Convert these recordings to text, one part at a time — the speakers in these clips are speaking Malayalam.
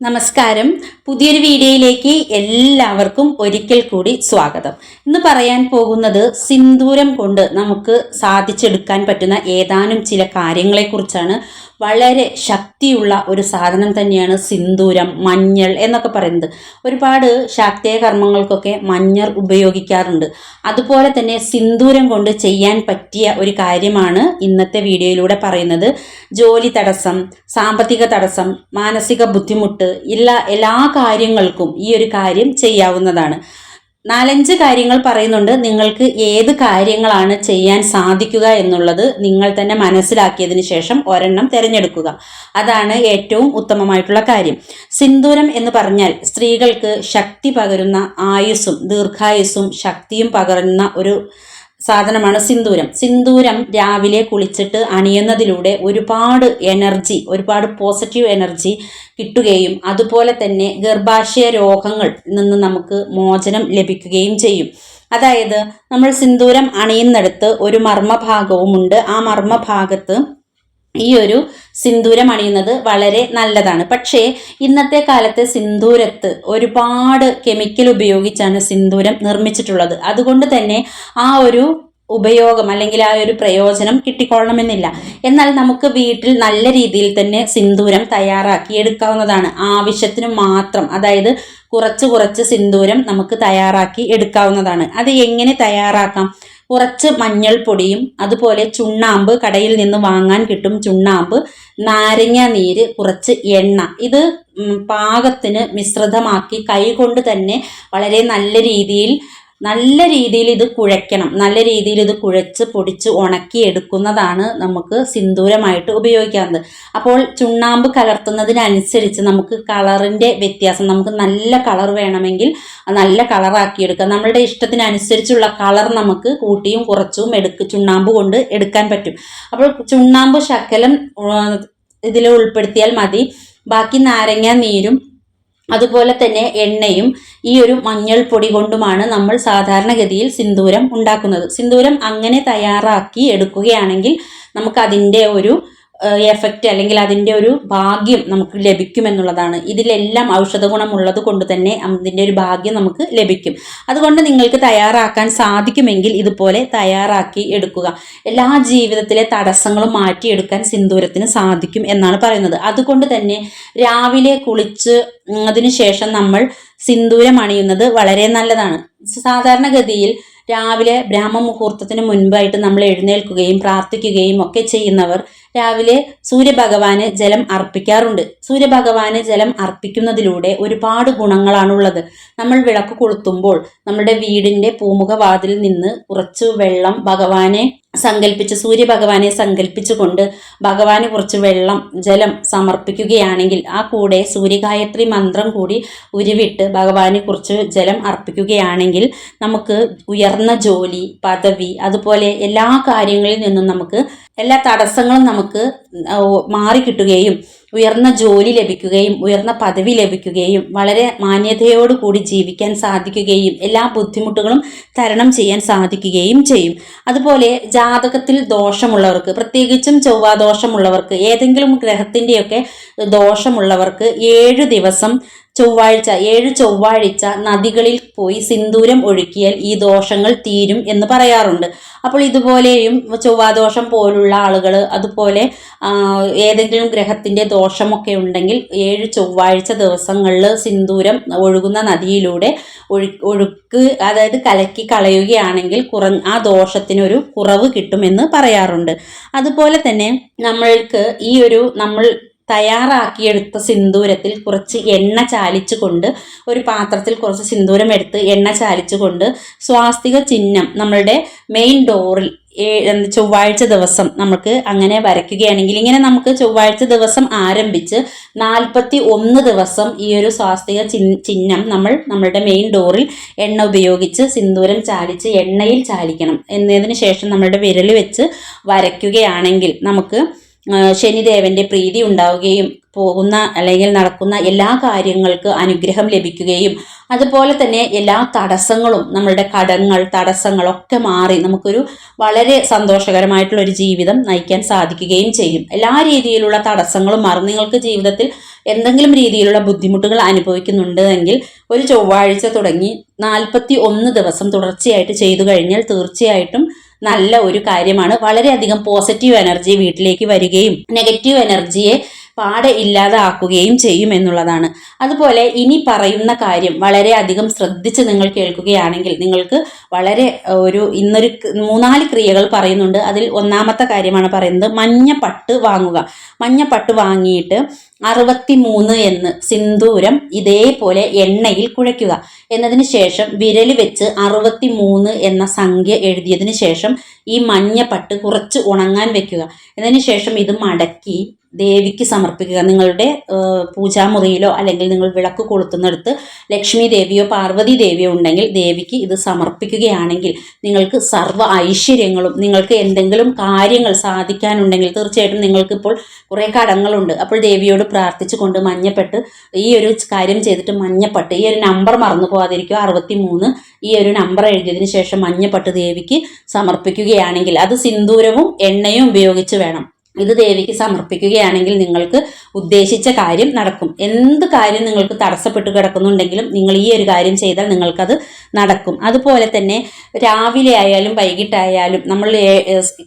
നമസ്കാരം. പുതിയൊരു വീഡിയോയിലേക്ക് എല്ലാവർക്കും ഒരിക്കൽ കൂടി സ്വാഗതം. ഇന്ന് പറയാൻ പോകുന്നത് സിന്ദൂരം കൊണ്ട് നമുക്ക് സാധിച്ചെടുക്കാൻ പറ്റുന്ന ഏതാനും ചില കാര്യങ്ങളെക്കുറിച്ചാണ്. വളരെ ശക്തിയുള്ള ഒരു സാധനം തന്നെയാണ് സിന്ദൂരം മഞ്ഞൾ എന്നൊക്കെ പറയുന്നത്. ഒരുപാട് ശാക്തീയ കർമ്മങ്ങൾക്കൊക്കെ മഞ്ഞൾ ഉപയോഗിക്കാറുണ്ട്. അതുപോലെ തന്നെ സിന്ദൂരം കൊണ്ട് ചെയ്യാൻ പറ്റിയ ഒരു കാര്യമാണ് ഇന്നത്തെ വീഡിയോയിലൂടെ പറയുന്നത്. ജോലി തടസ്സം സാമ്പത്തിക തടസ്സം മാനസിക ബുദ്ധിമുട്ട് എല്ലാ എല്ലാ കാര്യങ്ങൾക്കും ഈ ഒരു കാര്യം ചെയ്യാവുന്നതാണ്. നാലഞ്ച് കാര്യങ്ങൾ പറയുന്നുണ്ട്. നിങ്ങൾക്ക് ഏത് കാര്യങ്ങളാണ് ചെയ്യാൻ സാധിക്കുക എന്നുള്ളത് നിങ്ങൾ തന്നെ മനസ്സിലാക്കിയതിന് ശേഷം ഒരെണ്ണം തിരഞ്ഞെടുക്കുക. അതാണ് ഏറ്റവും ഉത്തമമായിട്ടുള്ള കാര്യം. സിന്ദൂരം എന്ന് പറഞ്ഞാൽ സ്ത്രീകൾക്ക് ശക്തി പകരുന്ന ആയുസ്സും ദീർഘായുസ്സും ശക്തിയും പകരുന്ന ഒരു സാധനമാണ് സിന്ദൂരം. സിന്ദൂരം രാവിലെ കുളിച്ചിട്ട് അണിയുന്നതിലൂടെ ഒരുപാട് എനർജി ഒരുപാട് പോസിറ്റീവ് എനർജി കിട്ടുകയും അതുപോലെ തന്നെ ഗർഭാശയ രോഗങ്ങൾ നിന്ന് നമുക്ക് മോചനം ലഭിക്കുകയും ചെയ്യും. അതായത് നമ്മൾ സിന്ദൂരം അണിയുന്നിടത്ത് ഒരു മർമ്മഭാഗവുമുണ്ട്. ആ മർമ്മഭാഗത്ത് ഈ ഒരു സിന്ദൂരം അണിയുന്നത് വളരെ നല്ലതാണ്. പക്ഷേ ഇന്നത്തെ കാലത്തെ സിന്ദൂരത്ത് ഒരുപാട് കെമിക്കൽ ഉപയോഗിച്ചാണ് സിന്ദൂരം നിർമ്മിച്ചിട്ടുള്ളത്. അതുകൊണ്ട് തന്നെ ആ ഒരു ഉപയോഗം അല്ലെങ്കിൽ ആ ഒരു പ്രയോജനം കിട്ടിക്കൊള്ളണമെന്നില്ല. എന്നാൽ നമുക്ക് വീട്ടിൽ നല്ല രീതിയിൽ തന്നെ സിന്ദൂരം തയ്യാറാക്കി എടുക്കാവുന്നതാണ്. ആവശ്യത്തിന് മാത്രം അതായത് കുറച്ച് കുറച്ച് സിന്ദൂരം നമുക്ക് തയ്യാറാക്കി എടുക്കാവുന്നതാണ്. അത് എങ്ങനെ തയ്യാറാക്കാം? കുറച്ച് മഞ്ഞൾപ്പൊടിയും അതുപോലെ ചുണ്ണാമ്പ് കടയിൽ നിന്ന് വാങ്ങാൻ കിട്ടും ചുണ്ണാമ്പ് നാരങ്ങ നീര് കുറച്ച് എണ്ണ. ഇത് പാകത്തിന് മിശ്രിതമാക്കി കൈകൊണ്ട് തന്നെ വളരെ നല്ല രീതിയിൽ നല്ല രീതിയിൽ ഇത് കുഴയ്ക്കണം. നല്ല രീതിയിൽ ഇത് കുഴച്ച് പൊടിച്ച് ഉണക്കി എടുക്കുന്നതാണ് നമുക്ക് സിന്ദൂരമായിട്ട് ഉപയോഗിക്കാവുന്നത്. അപ്പോൾ ചുണ്ണാമ്പ് കലർത്തുന്നതിനനുസരിച്ച് നമുക്ക് കളറിന്റെ വ്യത്യാസം നമുക്ക് നല്ല കളർ വേണമെങ്കിൽ നല്ല കളറാക്കി എടുക്കാം നമ്മളുടെ ഇഷ്ടത്തിനനുസരിച്ചുള്ള കളർ നമുക്ക് കൂട്ടിയും കുറച്ചും എടുക്ക് ചുണ്ണാമ്പ് കൊണ്ട് എടുക്കാൻ പറ്റും. അപ്പോൾ ചുണ്ണാമ്പ് ശകലം ഇതിൽ ഉൾപ്പെടുത്തിയാൽ മതി. ബാക്കി നാരങ്ങ നീരും അതുപോലെ തന്നെ എണ്ണയും ഈ ഒരു മഞ്ഞൾപ്പൊടി കൊണ്ടുമാണ് നമ്മൾ സാധാരണഗതിയിൽ സിന്ദൂരം ഉണ്ടാക്കുന്നത്. സിന്ദൂരം അങ്ങനെ തയ്യാറാക്കി എടുക്കുകയാണെങ്കിൽ നമുക്ക് അതിന്റെ ഒരു എഫക്റ്റ് അല്ലെങ്കിൽ അതിന്റെ ഒരു ഭാഗ്യം നമുക്ക് ലഭിക്കുമെന്നുള്ളതാണ്. ഇതിലെല്ലാം ഔഷധ ഗുണമുള്ളത് കൊണ്ട് തന്നെ അതിന്റെ ഒരു ഭാഗ്യം നമുക്ക് ലഭിക്കും. അതുകൊണ്ട് നിങ്ങൾക്ക് തയ്യാറാക്കാൻ സാധിക്കുമെങ്കിൽ ഇതുപോലെ തയ്യാറാക്കി എടുക്കുക. എല്ലാ ജീവിതത്തിലെ തടസ്സങ്ങളും മാറ്റിയെടുക്കാൻ സിന്ദൂരത്തിന് സാധിക്കും എന്നാണ് പറയുന്നത്. അതുകൊണ്ട് തന്നെ രാവിലെ കുളിച്ച് അതിനുശേഷം നമ്മൾ സിന്ദൂരം അണിയുന്നത് വളരെ നല്ലതാണ്. സാധാരണഗതിയിൽ രാവിലെ ബ്രാഹ്മ മുഹൂർത്തത്തിന് മുൻപായിട്ട് നമ്മൾ എഴുന്നേൽക്കുകയും പ്രാർത്ഥിക്കുകയും ഒക്കെ ചെയ്യുന്നവർ രാവിലെ സൂര്യഭഗവാന് ജലം അർപ്പിക്കാറുണ്ട്. സൂര്യഭഗവാന് ജലം അർപ്പിക്കുന്നതിലൂടെ ഒരുപാട് ഗുണങ്ങളാണുള്ളത്. നമ്മൾ വിളക്ക് കൊളുത്തുമ്പോൾ നമ്മുടെ വീടിന്റെ പൂമുഖ വാതിലിൽ നിന്ന് കുറച്ച് വെള്ളം ഭഗവാനെ സങ്കല്പിച്ച് സൂര്യഭഗവാനെ സങ്കല്പിച്ചുകൊണ്ട് ഭഗവാന് കുറച്ച് വെള്ളം ജലം സമർപ്പിക്കുകയാണെങ്കിൽ ആ കൂടെ സൂര്യഗായത്രി മന്ത്രം കൂടി ഉരുവിട്ട് ഭഗവാന് കുറച്ച് ജലം അർപ്പിക്കുകയാണെങ്കിൽ നമുക്ക് ഉയർന്ന ജോലി പദവി അതുപോലെ എല്ലാ കാര്യങ്ങളിൽ നിന്നും നമുക്ക് എല്ലാ തടസ്സങ്ങളും നമുക്ക് മാറിക്കിട്ടുകയും ഉയർന്ന ജോലി ലഭിക്കുകയും ഉയർന്ന പദവി ലഭിക്കുകയും വളരെ മാന്യതയോടുകൂടി ജീവിക്കാൻ സാധിക്കുകയും എല്ലാ ബുദ്ധിമുട്ടുകളും തരണം ചെയ്യാൻ സാധിക്കുകയും ചെയ്യും. അതുപോലെ ജാതകത്തിൽ ദോഷമുള്ളവർക്ക് പ്രത്യേകിച്ചും ചൊവ്വാദോഷമുള്ളവർക്ക് ഏതെങ്കിലും ഗ്രഹത്തിന്റെയൊക്കെ ദോഷമുള്ളവർക്ക് ഏഴ് ദിവസം ചൊവ്വാഴ്ച ഏഴ് ചൊവ്വാഴ്ച നദികളിൽ പോയി സിന്ദൂരം ഒഴുക്കിയാൽ ഈ ദോഷങ്ങൾ തീരും എന്ന് പറയാറുണ്ട്. അപ്പോൾ ഇതുപോലെയും ചൊവ്വാദോഷം പോലുള്ള ആളുകൾ അതുപോലെ ഏതെങ്കിലും ഗ്രഹത്തിന്റെ ദോഷമൊക്കെ ഉണ്ടെങ്കിൽ ഏഴ് ചൊവ്വാഴ്ച ദിവസങ്ങളിൽ സിന്ദൂരം ഒഴുകുന്ന നദിയിലൂടെ ഒഴു ഒഴുക്ക് അതായത് കലക്കി കളയുകയാണെങ്കിൽ കുറ ആ ദോഷത്തിനൊരു കുറവ് കിട്ടുമെന്ന് പറയാറുണ്ട്. അതുപോലെ തന്നെ നമ്മൾക്ക് ഈ ഒരു നമ്മൾ തയ്യാറാക്കിയെടുത്ത സിന്ദൂരത്തിൽ കുറച്ച് എണ്ണ ചാലിച്ചു കൊണ്ട് ഒരു പാത്രത്തിൽ കുറച്ച് സിന്ദൂരം എടുത്ത് എണ്ണ ചാലിച്ചു കൊണ്ട് സ്വാസ്തിക ചിഹ്നം നമ്മളുടെ മെയിൻ ഡോറിൽ ചൊവ്വാഴ്ച ദിവസം നമുക്ക് അങ്ങനെ വരയ്ക്കുകയാണെങ്കിൽ ഇങ്ങനെ നമുക്ക് ചൊവ്വാഴ്ച ദിവസം ആരംഭിച്ച് നാൽപ്പത്തി ഒന്ന് ദിവസം ഈ ഒരു സ്വാസ്തിക ചിഹ്നം നമ്മൾ നമ്മളുടെ മെയിൻ ഡോറിൽ എണ്ണ ഉപയോഗിച്ച് സിന്ദൂരം ചാലിച്ച് എണ്ണയിൽ ചാലിക്കണം. എന്നതിന് ശേഷം നമ്മളുടെ വിരൽ വെച്ച് വരയ്ക്കുകയാണെങ്കിൽ നമുക്ക് ശനിദേവന്റെ പ്രീതി ഉണ്ടാവുകയും പോകുന്ന അല്ലെങ്കിൽ നടക്കുന്ന എല്ലാ കാര്യങ്ങൾക്ക് അനുഗ്രഹം ലഭിക്കുകയും അതുപോലെ തന്നെ എല്ലാ തടസ്സങ്ങളും നമ്മളുടെ കടങ്ങൾ തടസ്സങ്ങളൊക്കെ മാറി നമുക്കൊരു വളരെ സന്തോഷകരമായിട്ടുള്ള ഒരു ജീവിതം നയിക്കാൻ സാധിക്കുകയും ചെയ്യും. എല്ലാ രീതിയിലുള്ള തടസ്സങ്ങളും മാറും. നിങ്ങൾക്ക് ജീവിതത്തിൽ എന്തെങ്കിലും രീതിയിലുള്ള ബുദ്ധിമുട്ടുകൾ അനുഭവിക്കുന്നുണ്ട് എങ്കിൽ ഒരു ചൊവ്വാഴ്ച തുടങ്ങി നാൽപ്പത്തി ഒന്ന് ദിവസം തുടർച്ചയായിട്ട് ചെയ്തു കഴിഞ്ഞാൽ തീർച്ചയായിട്ടും നല്ല ഒരു കാര്യമാണ്. വളരെയധികം പോസിറ്റീവ് എനർജി വീട്ടിലേക്ക് വരികയും നെഗറ്റീവ് എനർജിയെ പാടെ ഇല്ലാതാക്കുകയും ചെയ്യും എന്നുള്ളതാണ്. അതുപോലെ ഇനി പറയുന്ന കാര്യം വളരെ അധികം ശ്രദ്ധിച്ച് നിങ്ങൾ കേൾക്കുകയാണെങ്കിൽ നിങ്ങൾക്ക് വളരെ ഒരു ഇന്നൊരു മൂന്നാൽ ക്രിയകൾ പറയുന്നുണ്ട്. അതിൽ ഒന്നാമത്തെ കാര്യമാണ് പറയുന്നത് മഞ്ഞ പട്ട് വാങ്ങുക. മഞ്ഞ പട്ട് വാങ്ങിയിട്ട് അറുപത്തി മൂന്ന് എന്ന് സിന്ദൂരം ഇതേപോലെ എണ്ണയിൽ കുഴയ്ക്കുക. എന്നതിന് ശേഷം വിരൽ വെച്ച് അറുപത്തി മൂന്ന് എന്ന സംഖ്യ എഴുതിയതിന് ശേഷം ഈ മഞ്ഞ പട്ട് കുറച്ച് ഉണങ്ങാൻ വെക്കുക. എന്നതിന് ശേഷം ഇത് മടക്കി ദേവിക്ക് സമർപ്പിക്കുക. നിങ്ങളുടെ പൂജാമുറിയിലോ അല്ലെങ്കിൽ നിങ്ങൾ വിളക്ക് കൊളുത്തുന്നിടത്ത് ലക്ഷ്മി ദേവിയോ പാർവതി ദേവിയോ ഉണ്ടെങ്കിൽ ദേവിക്ക് ഇത് സമർപ്പിക്കുകയാണെങ്കിൽ നിങ്ങൾക്ക് സർവ ഐശ്വര്യങ്ങളും നിങ്ങൾക്ക് എന്തെങ്കിലും കാര്യങ്ങൾ സാധിക്കാനുണ്ടെങ്കിൽ തീർച്ചയായിട്ടും നിങ്ങൾക്കിപ്പോൾ കുറേ കടങ്ങളുണ്ട്. അപ്പോൾ ദേവിയോട് പ്രാർത്ഥിച്ചുകൊണ്ട് മഞ്ഞപ്പെട്ട് ഈ ഒരു കാര്യം ചെയ്തിട്ട് മഞ്ഞപ്പെട്ട് ഈ ഒരു നമ്പർ മറന്നു പോകാതിരിക്കുക അറുപത്തി മൂന്ന് ഈ ഒരു നമ്പർ എഴുതിയതിന് ശേഷം മഞ്ഞപ്പെട്ട് ദേവിക്ക് സമർപ്പിക്കുകയാണെങ്കിൽ അത് സിന്ദൂരവും എണ്ണയും ഉപയോഗിച്ച് വേണം. ഇത് ദേവിക്ക് സമർപ്പിക്കുകയാണെങ്കിൽ നിങ്ങൾക്ക് ഉദ്ദേശിച്ച കാര്യം നടക്കും. എന്ത് കാര്യം നിങ്ങൾക്ക് തടസ്സപ്പെട്ട് കിടക്കുന്നുണ്ടെങ്കിലും നിങ്ങൾ ഈ ഒരു കാര്യം ചെയ്താൽ നിങ്ങൾക്കത് നടക്കും. അതുപോലെ തന്നെ രാവിലെ ആയാലും വൈകിട്ടായാലും നമ്മൾ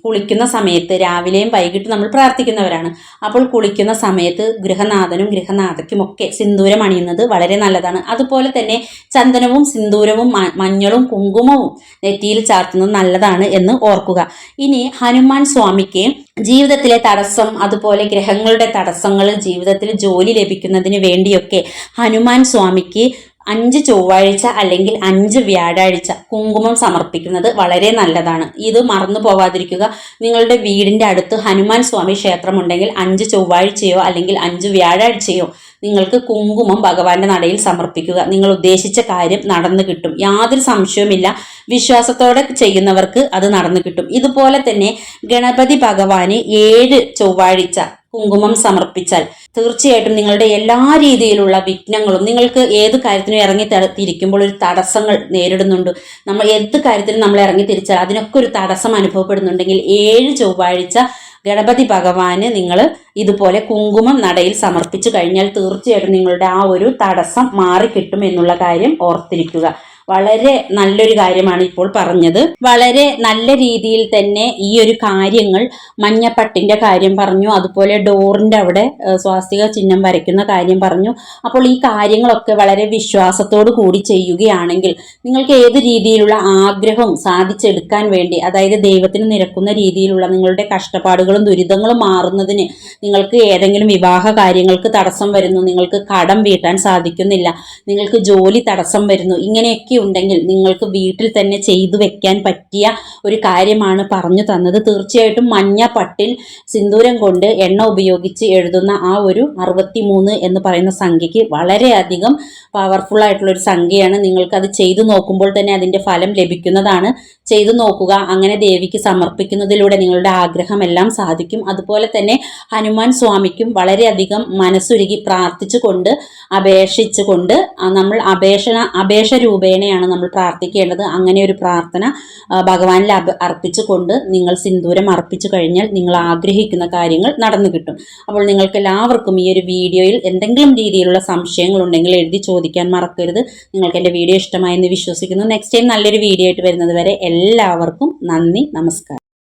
കുളിക്കുന്ന സമയത്ത് രാവിലെയും വൈകിട്ടും നമ്മൾ പ്രാർത്ഥിക്കുന്നവരാണ്. അപ്പോൾ കുളിക്കുന്ന സമയത്ത് ഗൃഹനാഥനും ഗൃഹനാഥയ്ക്കും ഒക്കെ സിന്ദൂരം അണിയുന്നത് വളരെ നല്ലതാണ്. അതുപോലെ തന്നെ ചന്ദനവും സിന്ദൂരവും മഞ്ഞളും കുങ്കുമവും നെറ്റിയിൽ ചാർത്തുന്നത് നല്ലതാണ് എന്ന് ഓർക്കുക. ഇനി ഹനുമാൻ സ്വാമിക്ക് ജീവിതത്തിലെ തടസ്സം അതുപോലെ ഗ്രഹങ്ങളുടെ തടസ്സങ്ങൾ ജീവിതത്തിൽ ജോലി ലഭിക്കുന്നതിന് വേണ്ടിയൊക്കെ ഹനുമാൻ സ്വാമിക്ക് അഞ്ച് ചൊവ്വാഴ്ച അല്ലെങ്കിൽ അഞ്ച് വ്യാഴാഴ്ച കുങ്കുമം സമർപ്പിക്കുന്നത് വളരെ നല്ലതാണ്. ഇത് മറന്നു പോവാതിരിക്കുക. നിങ്ങളുടെ വീടിന്റെ അടുത്ത് ഹനുമാൻ സ്വാമി ക്ഷേത്രമുണ്ടെങ്കിൽ അഞ്ച് ചൊവ്വാഴ്ചയോ അല്ലെങ്കിൽ അഞ്ച് വ്യാഴാഴ്ചയോ നിങ്ങൾക്ക് കുങ്കുമം ഭഗവാന്റെ നടയിൽ സമർപ്പിക്കുക. നിങ്ങൾ ഉദ്ദേശിച്ച കാര്യം നടന്നു കിട്ടും. യാതൊരു സംശയവുമില്ല. വിശ്വാസത്തോടെ ചെയ്യുന്നവർക്ക് അത് നടന്നു കിട്ടും. ഇതുപോലെ തന്നെ ഗണപതി ഭഗവാന് ഏഴ് ചൊവ്വാഴ്ച കുങ്കുമം സമർപ്പിച്ചാൽ തീർച്ചയായിട്ടും നിങ്ങളുടെ എല്ലാ രീതിയിലുള്ള വിഘ്നങ്ങളും നിങ്ങൾക്ക് ഏത് കാര്യത്തിനും ഇറങ്ങി തിരിക്കുമ്പോൾ ഒരു തടസ്സങ്ങൾ നേരിടുന്നുണ്ട്. നമ്മൾ ഏത് കാര്യത്തിനും നമ്മൾ ഇറങ്ങി തിരിച്ചാൽ അതിനൊക്കെ ഒരു തടസ്സം അനുഭവപ്പെടുന്നുണ്ടെങ്കിൽ ഏഴ് ചൊവ്വാഴ്ച ഗണപതി ഭഗവാന് നിങ്ങൾ ഇതുപോലെ കുങ്കുമം നടയിൽ സമർപ്പിച്ചു കഴിഞ്ഞാൽ തീർച്ചയായിട്ടും നിങ്ങളുടെ ആ ഒരു തടസ്സം മാറിക്കിട്ടും എന്നുള്ള കാര്യം ഓർത്തിരിക്കുക. വളരെ നല്ലൊരു കാര്യമാണ് ഇപ്പോൾ പറഞ്ഞത്. വളരെ നല്ല രീതിയിൽ തന്നെ ഈ ഒരു കാര്യങ്ങൾ മഞ്ഞപ്പട്ടിന്റെ കാര്യം പറഞ്ഞു അതുപോലെ ഡോറിന്റെ അവിടെ സ്വാസ്തിക ചിഹ്നം വരയ്ക്കുന്ന കാര്യം പറഞ്ഞു. അപ്പോൾ ഈ കാര്യങ്ങളൊക്കെ വളരെ വിശ്വാസത്തോടു കൂടി ചെയ്യുകയാണെങ്കിൽ നിങ്ങൾക്ക് ഏത് രീതിയിലുള്ള ആഗ്രഹവും സാധിച്ചെടുക്കാൻ വേണ്ടി അതായത് ദൈവത്തിന് നിരക്കുന്ന രീതിയിലുള്ള നിങ്ങളുടെ കഷ്ടപ്പാടുകളും ദുരിതങ്ങളും മാറുന്നതിന് നിങ്ങൾക്ക് ഏതെങ്കിലും വിവാഹ കാര്യങ്ങൾക്ക് തടസ്സം വരുന്നു നിങ്ങൾക്ക് കടം വീട്ടാൻ സാധിക്കുന്നില്ല നിങ്ങൾക്ക് ജോലി തടസ്സം വരുന്നു ഇങ്ങനെയൊക്കെ ഉണ്ടെങ്കിൽ നിങ്ങൾക്ക് വീട്ടിൽ തന്നെ ചെയ്തു വെക്കാൻ പറ്റിയ ഒരു കാര്യമാണ് പറഞ്ഞു തന്നത്. തീർച്ചയായിട്ടും മഞ്ഞ പട്ടിൽ സിന്ദൂരം കൊണ്ട് എണ്ണ ഉപയോഗിച്ച് എഴുതുന്ന ആ ഒരു അറുപത്തി മൂന്ന് എന്ന് പറയുന്ന സംഖ്യയ്ക്ക് വളരെയധികം പവർഫുൾ ആയിട്ടുള്ള ഒരു സംഖ്യയാണ്. നിങ്ങൾക്ക് അത് ചെയ്തു നോക്കുമ്പോൾ തന്നെ അതിന്റെ ഫലം ലഭിക്കുന്നതാണ്. ചെയ്തു നോക്കുക അങ്ങനെ ദേവിക്ക് സമർപ്പിക്കുന്നതിലൂടെ നിങ്ങളുടെ ആഗ്രഹമെല്ലാം സാധിക്കും. അതുപോലെ തന്നെ ഹനുമാൻ സ്വാമിക്കും വളരെയധികം മനസ്സുരുകി പ്രാർത്ഥിച്ചുകൊണ്ട് അപേക്ഷിച്ചുകൊണ്ട് നമ്മൾ അപേക്ഷ അപേക്ഷ രൂപേണയാണ് നമ്മൾ പ്രാർത്ഥിക്കേണ്ടത്. അങ്ങനെ ഒരു പ്രാർത്ഥന ഭഗവാനിൽ അർപ്പിച്ചുകൊണ്ട് നിങ്ങൾ സിന്ദൂരം അർപ്പിച്ചു കഴിഞ്ഞാൽ നിങ്ങൾ ആഗ്രഹിക്കുന്ന കാര്യങ്ങൾ നടന്നു കിട്ടും. അപ്പോൾ നിങ്ങൾക്ക് എല്ലാവർക്കും ഈ ഒരു വീഡിയോയിൽ എന്തെങ്കിലും രീതിയിലുള്ള സംശയങ്ങൾ ഉണ്ടെങ്കിൽ എഴുതി ചോദിക്കാൻ മറക്കരുത്. നിങ്ങൾക്ക് എന്റെ വീഡിയോ ഇഷ്ടമായെന്ന് വിശ്വസിക്കുന്നു. നെക്സ്റ്റ് ടൈം നല്ലൊരു വീഡിയോ ആയിട്ട് വരുന്നത് വരെ എല്ലാവർക്കും നന്ദി നമസ്കാരം.